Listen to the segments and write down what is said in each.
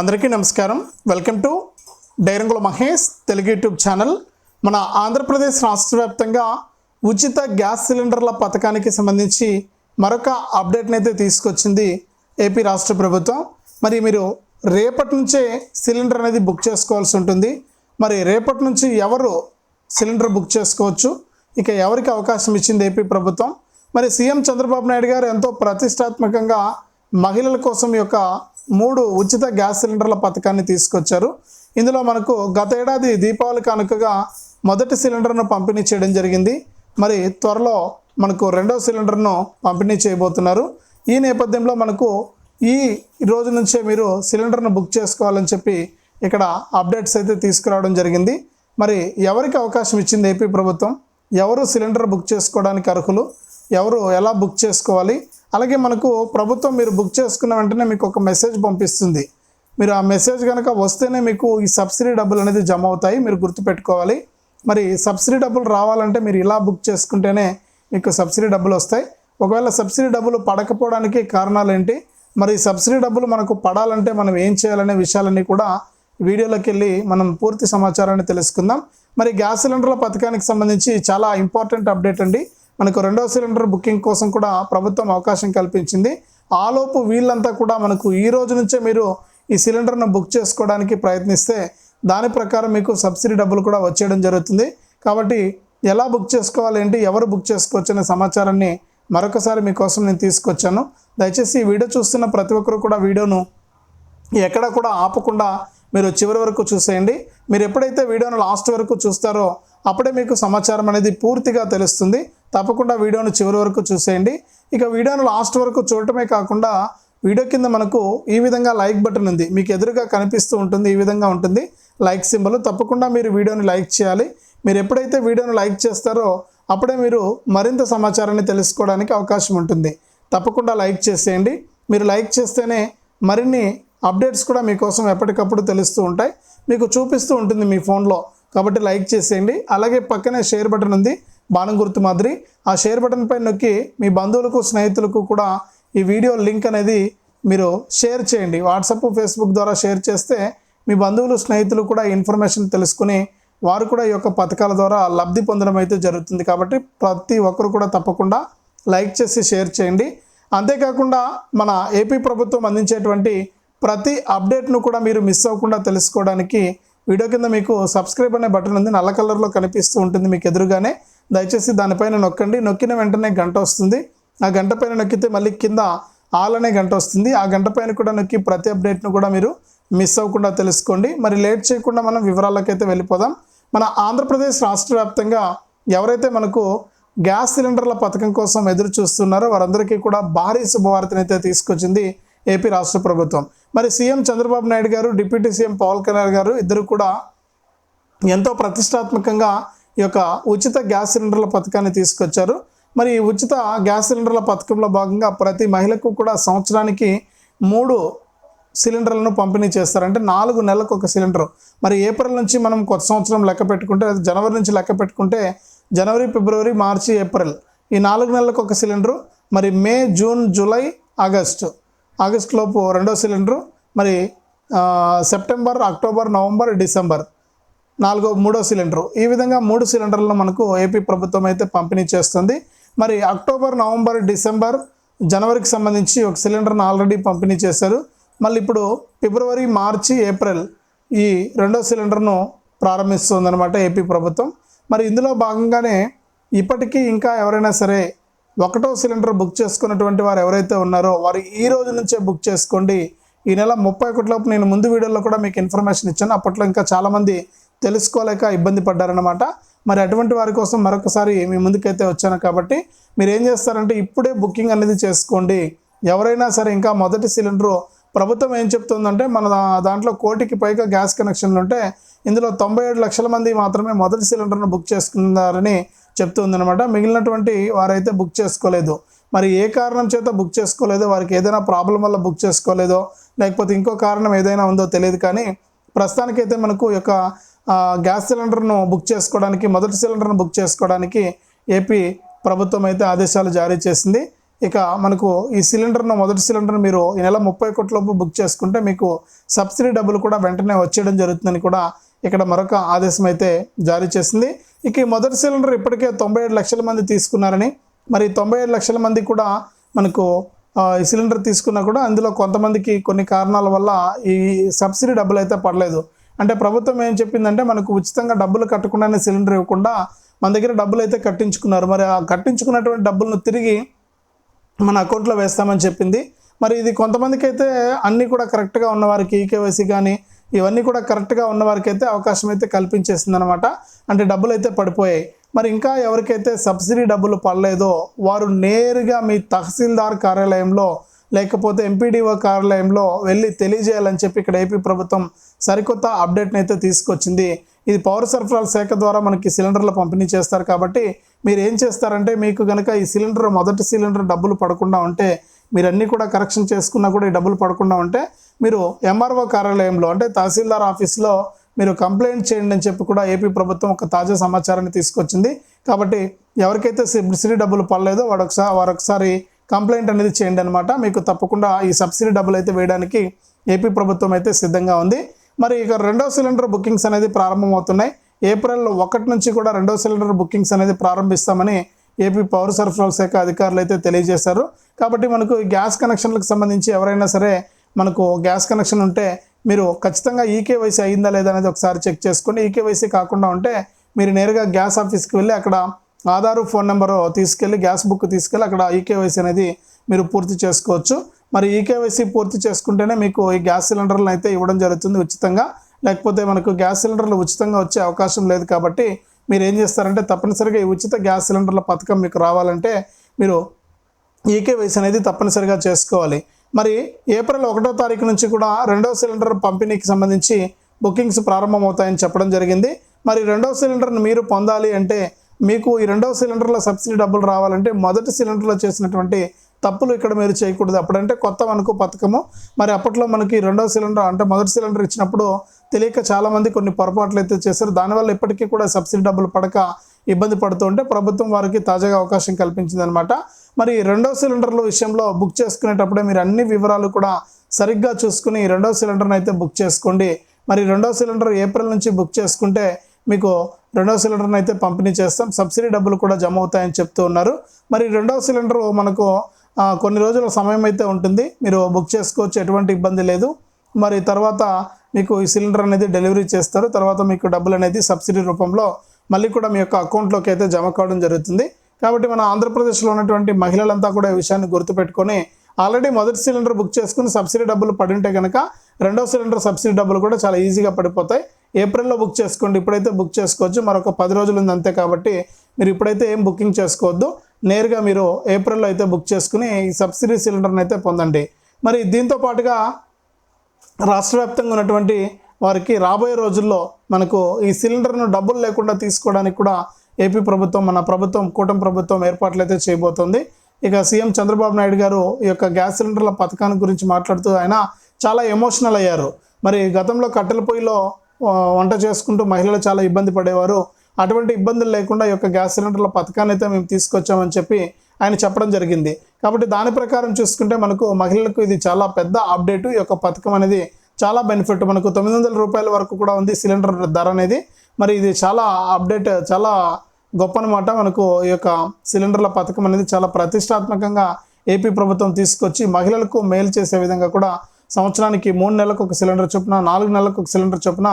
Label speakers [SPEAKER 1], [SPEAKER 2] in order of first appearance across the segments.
[SPEAKER 1] అందరికీ నమస్కారం. Welcome to Dairangula Mahesh Telugu YouTube channel. మన ఆంధ్రప్రదేశ్ రాష్ట్ర వ్యాప్తంగా ఉచిత గ్యాస్ సిలిండర్ల పథకానికి సంబంధించి మరొక అప్డేట్ని అయితే తీసుకొచ్చింది ఏపీ రాష్ట్ర ప్రభుత్వం. మరి మీరు రేపటి నుంచే సిలిండర్ అనేది బుక్ చేసుకోవాల్సి ఉంటుంది. మరి రేపటి నుంచి ఎవరు సిలిండర్ బుక్ చేసుకోవచ్చు? ఇక ఎవరికి అవకాశం ఇచ్చింది ఏపీ ప్రభుత్వం? మరి సీఎం చంద్రబాబు నాయుడు గారు ఎంతో ప్రతిష్టాత్మకంగా మహిళల కోసం యొక్క మూడు ఉచిత గ్యాస్ సిలిండర్ల పథకాన్ని తీసుకొచ్చారు. ఇందులో మనకు గత ఏడాది దీపావళి కానుకగా మొదటి సిలిండర్ను పంపిణీ చేయడం జరిగింది. మరి త్వరలో మనకు రెండో సిలిండర్ను పంపిణీ చేయబోతున్నారు. ఈ నేపథ్యంలో మనకు ఈ రోజు నుంచే మీరు సిలిండర్ను బుక్ చేసుకోవాలని చెప్పి ఇక్కడ అప్డేట్స్ అయితే తీసుకురావడం జరిగింది. మరి ఎవరికి అవకాశం ఇచ్చింది ఏపీ ప్రభుత్వం? ఎవరు సిలిండర్ బుక్ చేసుకోవడానికి అర్హులు? ఎవరు ఎలా బుక్ చేసుకోవాలి? అలాగే మనకు ప్రభుత్వం మీరు బుక్ చేసుకున్న వెంటనే మీకు ఒక మెసేజ్ పంపిస్తుంది. మీరు ఆ మెసేజ్ కనుక వస్తేనే మీకు ఈ సబ్సిడీ డబ్బులు అనేది జమ అవుతాయి. మీరు గుర్తుపెట్టుకోవాలి. మరి సబ్సిడీ డబ్బులు రావాలంటే మీరు ఇలా బుక్ చేసుకుంటేనే మీకు సబ్సిడీ డబ్బులు వస్తాయి. ఒకవేళ సబ్సిడీ డబ్బులు పడకపోవడానికి కారణాలు ఏంటి? మరి సబ్సిడీ డబ్బులు మనకు పడాలంటే మనం ఏం చేయాలనే విషయాలన్నీ కూడా వీడియోలోకి వెళ్ళి మనం పూర్తి సమాచారాన్ని తెలుసుకుందాం. మరి గ్యాస్ సిలిండర్ల పథకానికి సంబంధించి చాలా ఇంపార్టెంట్ అప్డేట్ అండి. మనకు రెండో సిలిండర్ బుకింగ్ కోసం కూడా ప్రభుత్వం అవకాశం కల్పించింది. ఆలోపు వీళ్ళంతా కూడా మనకు ఈ రోజు నుంచే మీరు ఈ సిలిండర్ను బుక్ చేసుకోవడానికి ప్రయత్నిస్తే దాని ప్రకారం మీకు సబ్సిడీ డబ్బులు కూడా వచ్చేయడం జరుగుతుంది. కాబట్టి ఎలా బుక్ చేసుకోవాలి ఏంటి ఎవరు బుక్ చేసుకోవచ్చు అనే సమాచారాన్ని మరొకసారి మీకోసం నేను తీసుకొచ్చాను. దయచేసి ఈ వీడియో చూస్తున్న ప్రతి ఒక్కరు కూడా వీడియోను ఎక్కడ కూడా ఆపకుండా మీరు చివరి వరకు చూసేయండి. మీరు ఎప్పుడైతే వీడియోను లాస్ట్ వరకు చూస్తారో అప్పుడే మీకు సమాచారం అనేది పూర్తిగా తెలుస్తుంది. తప్పకుండా వీడియోను చివరి వరకు చూసేయండి. ఇక వీడియోను లాస్ట్ వరకు చూడటమే కాకుండా వీడియో కింద మనకు ఈ విధంగా లైక్ బటన్ ఉంది. మీకు ఎదురుగా కనిపిస్తూ ఉంటుంది ఈ విధంగా ఉంటుంది. లైక్ సింబల్ తప్పకుండా మీరు వీడియోని లైక్ చేయాలి. మీరు ఎప్పుడైతే వీడియోను లైక్ చేస్తారో అప్పుడే మీరు మరింత సమాచారాన్ని తెలుసుకోవడానికి అవకాశం ఉంటుంది. తప్పకుండా లైక్ చేసేయండి. మీరు లైక్ చేస్తేనే మరిన్ని అప్డేట్స్ కూడా మీకోసం ఎప్పటికప్పుడు తెలుస్తూ ఉంటాయి. మీకు చూపిస్తూ ఉంటుంది మీ ఫోన్లో. కాబట్టి లైక్ చేసేయండి. అలాగే పక్కనే షేర్ బటన్ ఉంది. బాణం గుర్తు మాదిరి ఆ షేర్ బటన్ పై నొక్కి మీ బంధువులకు స్నేహితులకు కూడా ఈ వీడియో లింక్ అనేది మీరు షేర్ చేయండి. వాట్సాప్ ఫేస్బుక్ ద్వారా షేర్ చేస్తే మీ బంధువులు స్నేహితులు కూడా ఇన్ఫర్మేషన్ తెలుసుకుని వారు కూడా ఈ యొక్క పథకాల ద్వారా లబ్ధి పొందడం అయితే జరుగుతుంది. కాబట్టి ప్రతి ఒక్కరు కూడా తప్పకుండా లైక్ చేసి షేర్ చేయండి. అంతేకాకుండా మన ఏపీ ప్రభుత్వం అందించేటువంటి ప్రతి అప్డేట్ను కూడా మీరు మిస్ అవ్వకుండా తెలుసుకోవడానికి వీడియో కింద మీకు సబ్స్క్రైబ్ అనే బటన్ ఉంది. నల్ల కలర్లో కనిపిస్తూ ఉంటుంది మీకు ఎదురుగానే. దయచేసి దానిపైన నొక్కండి. నొక్కిన వెంటనే గంట వస్తుంది. ఆ గంట పైన నొక్కితే మళ్ళీ కింద ఆల్ అనే గంట వస్తుంది. ఆ గంట పైన కూడా నొక్కి ప్రతి అప్డేట్ను కూడా మీరు మిస్ అవ్వకుండా తెలుసుకోండి. మరి లేట్ చేయకుండా మనం వివరాలకైతే వెళ్ళిపోదాం. మన ఆంధ్రప్రదేశ్ రాష్ట్ర వ్యాప్తంగా ఎవరైతే మనకు గ్యాస్ సిలిండర్ల పథకం కోసం ఎదురు చూస్తున్నారో వారందరికీ కూడా భారీ శుభవార్తను అయితే తీసుకొచ్చింది ఏపీ రాష్ట్ర ప్రభుత్వం. మరి సీఎం చంద్రబాబు నాయుడు గారు డిప్యూటీ సీఎం పవన్ కళ్యాణ్ గారు ఇద్దరు కూడా ఎంతో ప్రతిష్టాత్మకంగా ఈ యొక్క ఉచిత గ్యాస్ సిలిండర్ల పథకాన్ని తీసుకొచ్చారు. మరి ఈ ఉచిత గ్యాస్ సిలిండర్ల పథకంలో భాగంగా ప్రతి మహిళకు కూడా సంవత్సరానికి మూడు సిలిండర్లను పంపిణీ చేస్తారు. అంటే నాలుగు నెలలకు ఒక సిలిండర్. మరి ఏప్రిల్ నుంచి మనం కొత్త సంవత్సరం లెక్క పెట్టుకుంటే అది జనవరి నుంచి లెక్క పెట్టుకుంటే జనవరి ఫిబ్రవరి మార్చి ఏప్రిల్ ఈ నాలుగు నెలలకు ఒక సిలిండరు. మరి May June July August. August లోపు రెండో సిలిండరు. మరి సెప్టెంబర్ అక్టోబర్ నవంబర్ డిసెంబర్. నాలుగో మూడో సిలిండరు. ఈ విధంగా మూడు సిలిండర్లను మనకు ఏపీ ప్రభుత్వం అయితే పంపిణీ చేస్తుంది. మరి అక్టోబర్ నవంబర్ డిసెంబర్ జనవరికి సంబంధించి ఒక సిలిండర్ను ఆల్రెడీ పంపిణీ చేశారు. మళ్ళీ ఇప్పుడు ఫిబ్రవరి మార్చి ఏప్రిల్ ఈ రెండో సిలిండర్ను ప్రారంభిస్తుందన్నమాట ఏపీ ప్రభుత్వం. మరి ఇందులో భాగంగానే ఇప్పటికీ ఇంకా ఎవరైనా సరే ఒకటో సిలిండర్ బుక్ చేసుకున్నటువంటి వారు ఎవరైతే ఉన్నారో వారు ఈ రోజు నుంచే బుక్ చేసుకోండి. ఈ నెల ముప్పై ఒకటిలోపు నేను ముందు వీడియోలో కూడా మీకు ఇన్ఫర్మేషన్ ఇచ్చాను. అప్పట్లో ఇంకా చాలామంది తెలుసుకోలేక ఇబ్బంది పడ్డారనమాట మరి అటువంటి వారి కోసం మరొకసారి మీ ముందుకైతే వచ్చాను కాబట్టి మీరు ఏం చేస్తారంటే ఇప్పుడే బుకింగ్ అనేది చేసుకోండి. ఎవరైనా సరే ఇంకా మొదటి సిలిండరు ప్రభుత్వం ఏం చెప్తుందంటే మన దాంట్లో కోటికి పైగా గ్యాస్ కనెక్షన్లు ఉంటే ఇందులో తొంభై ఏడు లక్షల మంది మాత్రమే మొదటి సిలిండర్ను బుక్ చేసుకున్నారని చెప్తుందనమాట మిగిలినటువంటి వారైతే బుక్ చేసుకోలేదు. మరి ఏ కారణం చేత బుక్ చేసుకోలేదో? వారికి ఏదైనా ప్రాబ్లం వల్ల బుక్ చేసుకోలేదో? లేకపోతే ఇంకో కారణం ఏదైనా ఉందో తెలియదు కానీ ప్రస్తుతానికైతే మనకు యొక్క గ్యాస్ సిలిండర్ను బుక్ చేసుకోవడానికి మొదటి సిలిండర్ను బుక్ చేసుకోవడానికి ఏపీ ప్రభుత్వం అయితే ఆదేశాలు జారీ చేసింది. ఇక మనకు ఈ సిలిండర్ను మొదటి సిలిండర్ మీరు ఈ నెల ముప్పై కోట్లలోపు బుక్ చేసుకుంటే మీకు సబ్సిడీ డబ్బులు కూడా వెంటనే వచ్చేయడం జరుగుతుందని కూడా ఇక్కడ మరొక ఆదేశం అయితే జారీ చేసింది. ఇక ఈ మొదటి సిలిండర్ ఇప్పటికే తొంభై ఏడు లక్షల మంది తీసుకున్నారని మరి తొంభై ఏడు లక్షల మంది కూడా మనకు ఈ సిలిండర్ తీసుకున్నా కూడా అందులో కొంతమందికి కొన్ని కారణాల వల్ల ఈ సబ్సిడీ డబ్బులు అయితే పడలేదు. అంటే ప్రభుత్వం ఏం చెప్పిందంటే మనకు ఉచితంగా డబ్బులు కట్టకుండానే సిలిండర్ ఇవ్వకుండా మన దగ్గర డబ్బులు అయితే కట్టించుకున్నారు. మరి ఆ కట్టించుకున్నటువంటి డబ్బులను తిరిగి మన అకౌంట్లో వేస్తామని చెప్పింది. మరి ఇది కొంతమందికి అయితే అన్నీ కూడా కరెక్ట్గా ఉన్నవారికి ఈకేవైసీ కానీ ఇవన్నీ కూడా కరెక్ట్గా ఉన్నవారికి అయితే అవకాశం అయితే కల్పించేసింది అనమాట అంటే డబ్బులు అయితే పడిపోయాయి. మరి ఇంకా ఎవరికైతే సబ్సిడీ డబ్బులు పడలేదో వారు నేరుగా మీ తహసీల్దార్ కార్యాలయంలో లేకపోతే ఎంపీడీఓ కార్యాలయంలో వెళ్ళి తెలియజేయాలని చెప్పి ఇక్కడ ఏపీ ప్రభుత్వం సరికొత్త అప్డేట్ని అయితే తీసుకొచ్చింది. ఇది పౌర సరఫరాల శాఖ ద్వారా మనకి సిలిండర్లు పంపిణీ చేస్తారు కాబట్టి మీరు ఏం చేస్తారంటే మీకు కనుక ఈ సిలిండర్ మొదటి సిలిండర్ డబ్బులు పడకుండా ఉంటే మీరు అన్నీ కూడా కరెక్షన్ చేసుకున్నా కూడా ఈ డబ్బులు పడకుండా ఉంటే మీరు ఎంఆర్ఓ కార్యాలయంలో అంటే తహసీల్దార్ ఆఫీస్లో మీరు కంప్లైంట్ చేయండి అని చెప్పి కూడా ఏపీ ప్రభుత్వం ఒక తాజా సమాచారాన్ని తీసుకొచ్చింది. కాబట్టి ఎవరికైతే సబ్సిడీ డబ్బులు పడలేదో వాడు ఒకసారి వారొకసారి కంప్లైంట్ అనేది చేయండి అనమాట మీకు తప్పకుండా ఈ సబ్సిడీ డబ్బులు అయితే వేయడానికి ఏపీ ప్రభుత్వం అయితే సిద్ధంగా ఉంది. మరి ఇక రెండో సిలిండర్ బుకింగ్స్ అనేది ప్రారంభమవుతున్నాయి. ఏప్రిల్ ఒకటి నుంచి కూడా రెండో సిలిండర్ బుకింగ్స్ అనేది ప్రారంభిస్తామని ఏపీ పౌర సరఫరాల శాఖ అధికారులు అయితే తెలియజేశారు. కాబట్టి మనకు గ్యాస్ కనెక్షన్లకు సంబంధించి ఎవరైనా సరే మనకు గ్యాస్ కనెక్షన్ ఉంటే మీరు ఖచ్చితంగా ఈకేవైసీ అయిందా లేదా అనేది ఒకసారి చెక్ చేసుకోండి ఈకేవైసీ కాకుండా ఉంటే మీరు నేరుగా గ్యాస్ ఆఫీస్కి వెళ్ళి అక్కడ ఆధారు ఫోన్ నెంబరు తీసుకెళ్ళి గ్యాస్ బుక్ తీసుకెళ్ళి అక్కడ ఈకేవైసీ అనేది మీరు పూర్తి చేసుకోవచ్చు. మరి ఈకేవైసీ పూర్తి చేసుకుంటేనే మీకు ఈ గ్యాస్ సిలిండర్లను అయితే ఇవ్వడం జరుగుతుంది ఉచితంగా. లేకపోతే మనకు గ్యాస్ సిలిండర్లు ఉచితంగా వచ్చే అవకాశం లేదు కాబట్టి మీరు ఏం చేస్తారంటే తప్పనిసరిగా ఈ ఉచిత గ్యాస్ సిలిండర్ల పథకం మీకు రావాలంటే మీరు ఈకేవైసీ అనేది తప్పనిసరిగా చేసుకోవాలి. మరి ఏప్రిల్ ఒకటో తారీఖు నుంచి కూడా రెండో సిలిండర్ పంపిణీకి సంబంధించి బుకింగ్స్ ప్రారంభమవుతాయని చెప్పడం జరిగింది. మరి రెండో సిలిండర్ను మీరు పొందాలి అంటే మీకు ఈ రెండో సిలిండర్లో సబ్సిడీ డబ్బులు రావాలంటే మొదటి సిలిండర్లో చేసినటువంటి తప్పులు ఇక్కడ మీరు చేయకూడదు. అప్పుడంటే కొత్త మనకు పథకము. మరి అప్పట్లో మనకి రెండో సిలిండర్ అంటే మొదటి సిలిండర్ ఇచ్చినప్పుడు తెలియక చాలామంది కొన్ని పొరపాట్లు అయితే చేశారు. దానివల్ల ఇప్పటికీ కూడా సబ్సిడీ డబ్బులు పడక ఇబ్బంది పడుతూ ఉంటే ప్రభుత్వం వారికి తాజాగా అవకాశం కల్పించింది అనమాట మరి రెండో సిలిండర్ల విషయంలో బుక్ చేసుకునేటప్పుడే మీరు అన్ని వివరాలు కూడా సరిగ్గా చూసుకుని రెండో సిలిండర్ని అయితే బుక్ చేసుకోండి. మరి రెండో సిలిండర్ ఏప్రిల్ నుంచి బుక్ చేసుకుంటే మీకు రెండవ సిలిండర్ని అయితే పంపిణీ చేస్తాం. సబ్సిడీ డబ్బులు కూడా జమ అవుతాయని చెప్తూ ఉన్నారు. మరి రెండవ సిలిండర్ మనకు కొన్ని రోజుల సమయం అయితే ఉంటుంది. మీరు బుక్ చేసుకోవచ్చు ఎటువంటి ఇబ్బంది లేదు. మరి తర్వాత మీకు ఈ సిలిండర్ అనేది డెలివరీ చేస్తారు. తర్వాత మీకు డబ్బులు అనేది సబ్సిడీ రూపంలో మళ్ళీ కూడా మీ యొక్క అకౌంట్లోకి అయితే జమ కావడం జరుగుతుంది. కాబట్టి మన ఆంధ్రప్రదేశ్లో ఉన్నటువంటి మహిళలంతా కూడా ఈ విషయాన్ని గుర్తుపెట్టుకొని ఆల్రెడీ మొదటి సిలిండర్ బుక్ చేసుకుని సబ్సిడీ డబ్బులు పడింటే కనుక రెండో సిలిండర్ సబ్సిడీ డబ్బులు కూడా చాలా ఈజీగా పడిపోతాయి. ఏప్రిల్లో బుక్ చేసుకోండి. ఇప్పుడైతే బుక్ చేసుకోవచ్చు. మరొక పది రోజులు ఉంది అంతే కాబట్టి మీరు ఇప్పుడైతే ఏం బుకింగ్ చేసుకోవద్దు. నేరుగా మీరు ఏప్రిల్లో అయితే బుక్ చేసుకుని ఈ సబ్సిడీ సిలిండర్ని అయితే పొందండి. మరి దీంతో పాటుగా రాష్ట్ర వ్యాప్తంగా ఉన్నటువంటి వారికి రాబోయే రోజుల్లో మనకు ఈ సిలిండర్ను డబ్బులు లేకుండా తీసుకోవడానికి కూడా ఏపీ ప్రభుత్వం మన ప్రభుత్వం కూటమి ప్రభుత్వం ఏర్పాట్లు అయితే చేయబోతోంది. ఇక సీఎం చంద్రబాబు నాయుడు గారు ఈ యొక్క గ్యాస్ సిలిండర్ల పథకాన్ని గురించి మాట్లాడుతూ ఆయన చాలా ఎమోషనల్ అయ్యారు. మరి గతంలో కట్టెల పొయ్యిలో వంట చేసుకుంటూ మహిళలు చాలా ఇబ్బంది పడేవారు. అటువంటి ఇబ్బందులు లేకుండా ఈ యొక్క గ్యాస్ సిలిండర్ల పథకాన్ని అయితే మేము తీసుకొచ్చామని చెప్పి ఆయన చెప్పడం జరిగింది. కాబట్టి దాని ప్రకారం చూసుకుంటే మనకు మహిళలకు ఇది చాలా పెద్ద అప్డేట్. ఈ యొక్క పథకం అనేది చాలా బెనిఫిట్. మనకు తొమ్మిది వందల రూపాయల వరకు కూడా ఉంది సిలిండర్ ధర అనేది. మరి ఇది చాలా అప్డేట్ చాలా గొప్ప అనమాట మనకు ఈ యొక్క సిలిండర్ల పథకం అనేది చాలా ప్రతిష్టాత్మకంగా ఏపీ ప్రభుత్వం తీసుకొచ్చి మహిళలకు మేలు చేసే విధంగా కూడా సంవత్సరానికి మూడు నెలలకు ఒక సిలిండర్ చొప్పున నాలుగు నెలలకు ఒక సిలిండర్ చొప్పున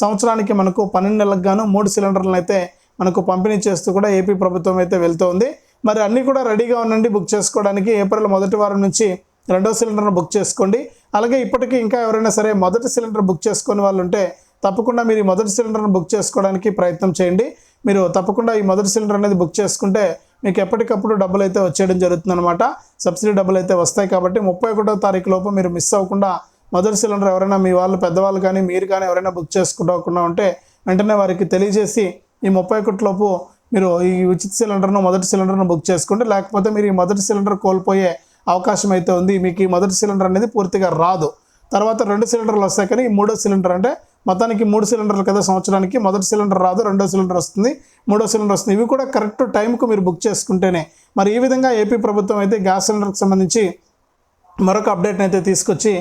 [SPEAKER 1] సంవత్సరానికి మనకు పన్నెండు నెలలకు గాను మూడు సిలిండర్లను అయితే మనకు పంపిణీ చేస్తూ కూడా ఏపీ ప్రభుత్వం అయితే వెళ్తోంది. మరి అన్నీ కూడా రెడీగా ఉండండి బుక్ చేసుకోవడానికి. ఏప్రిల్ మొదటి వారం నుంచి రెండో సిలిండర్ను బుక్ చేసుకోండి. అలాగే ఇప్పటికీ ఇంకా ఎవరైనా సరే మొదటి సిలిండర్ బుక్ చేసుకునే వాళ్ళు ఉంటే తప్పకుండా మీరు ఈ మొదటి సిలిండర్ను బుక్ చేసుకోవడానికి ప్రయత్నం చేయండి. మీరు తప్పకుండా ఈ మొదటి సిలిండర్ అనేది బుక్ చేసుకుంటే మీకు ఎప్పటికప్పుడు డబ్బులు అయితే వచ్చేయడం జరుగుతుందన్నమాట. సబ్సిడీ డబ్బులు అయితే వస్తాయి కాబట్టి ముప్పై ఒకటో తారీఖు లోపు మీరు మిస్ అవ్వకుండా మొదటి సిలిండర్ ఎవరైనా మీ వాళ్ళు పెద్దవాళ్ళు కానీ మీరు కానీ ఎవరైనా బుక్ చేసుకోకుండా ఉంటే వెంటనే వారికి తెలియజేసి ఈ ముప్పై ఒకటి లోపు మీరు ఈ ఉచిత సిలిండర్ను మొదటి సిలిండర్ను బుక్ చేసుకుంటే లేకపోతే మీరు ఈ మొదటి సిలిండర్ కోల్పోయే అవకాశం అయితే ఉంది. మీకు ఈ మొదటి సిలిండర్ అనేది పూర్తిగా రాదు. తర్వాత రెండు సిలిండర్లు వస్తాయి కానీ ఈ మూడో సిలిండర్ అంటే మొత్తానికి మూడు సిలిండర్లు కదా సంవత్సరానికి? మొదటి సిలిండర్ రాదు రెండో సిలిండర్ వస్తుంది మూడో సిలిండర్ వస్తుంది. ఇవి కూడా కరెక్ట్ టైంకు మీరు బుక్ చేసుకుంటేనే. మరి ఈ విధంగా ఏపీ ప్రభుత్వం అయితే గ్యాస్ సిలిండర్కి సంబంధించి మరొక అప్డేట్ని అయితే తీసుకొచ్చి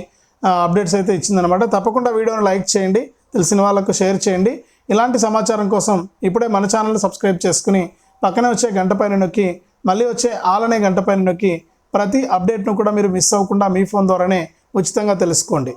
[SPEAKER 1] అప్డేట్స్ అయితే ఇచ్చిందనమాట తప్పకుండా వీడియోని లైక్ చేయండి తెలిసిన వాళ్ళకు షేర్ చేయండి. ఇలాంటి సమాచారం కోసం ఇప్పుడే మన ఛానల్ని సబ్స్క్రైబ్ చేసుకుని పక్కనే వచ్చే గంట పైన నొక్కి మళ్ళీ వచ్చే ఆలనే గంట పైన నొక్కి ప్రతి అప్డేట్ను కూడా మీరు మిస్ అవ్వకుండా మీ ఫోన్ ద్వారానే ఉచితంగా తెలుసుకోండి.